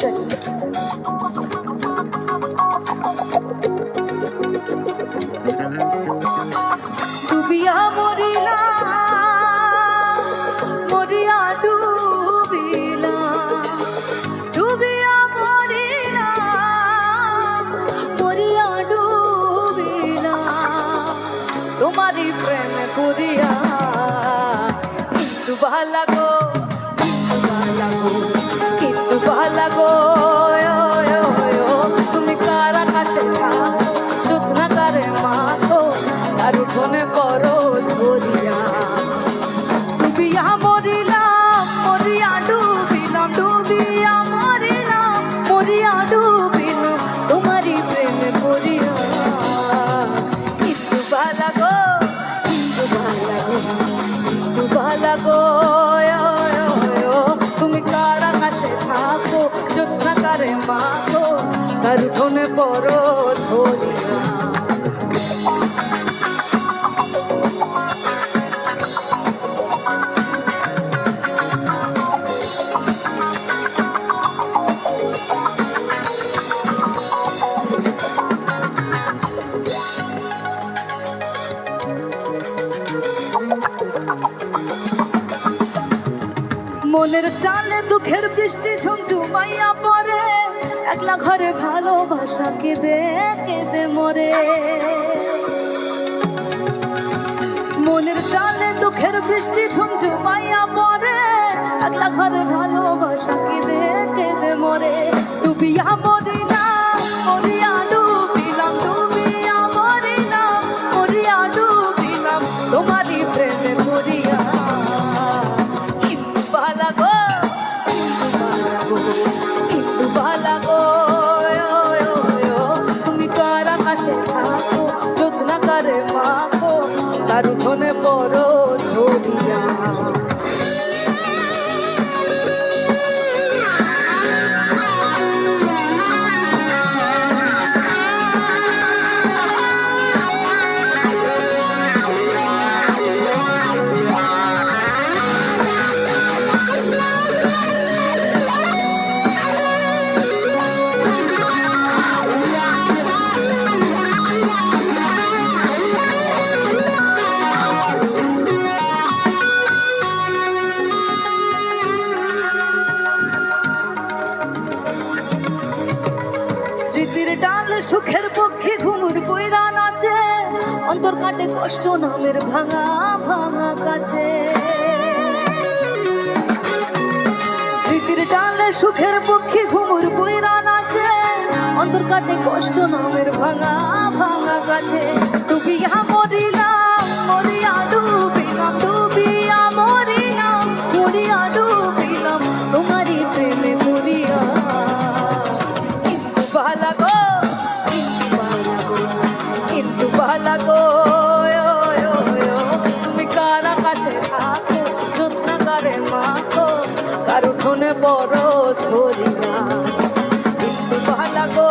Hello, check. ডুবিয়া মরিলা মরিয়া ডুবিলা ডুবিয়া মরিলা মরিয়া ডুবিলা তোমারই প্রেমে পড়িয়া কিন্তু তার উঠোনে পড়ো ঝরিয়া মনের চালে দুঃখের বৃষ্টি ঝুমঝুমাইয়া পড়ে। একলা ঘরে ভালোবাসা কেঁদে কেঁদে মরে। মনের চালে দুঃখের বৃষ্টি ঝুমঝুমাইয়া পড়ে একলা ঘরে ভালোবাসা কেঁদে কেঁদে মরে। ডুবিয়া মরিলাম, মরিয়া ডুবিলাম, ডুবিয়া মরিলাম, মরিয়া সুখের পক্ষে ঘুমুর বইরা নাচে অন্তর কাটে কষ্ট, নামের ভাঙা ভাঙা কাছে। স্মৃতির ডালে সুখের পক্ষে ঘুমুর বইরা নাচে অন্তর কাটে কষ্ট, নামের ভাঙা ভাঙা কাছে। তুমি ইহা মরিয়া উঠোনে বড় ছড়িয়া কিন্তু ভালা গো।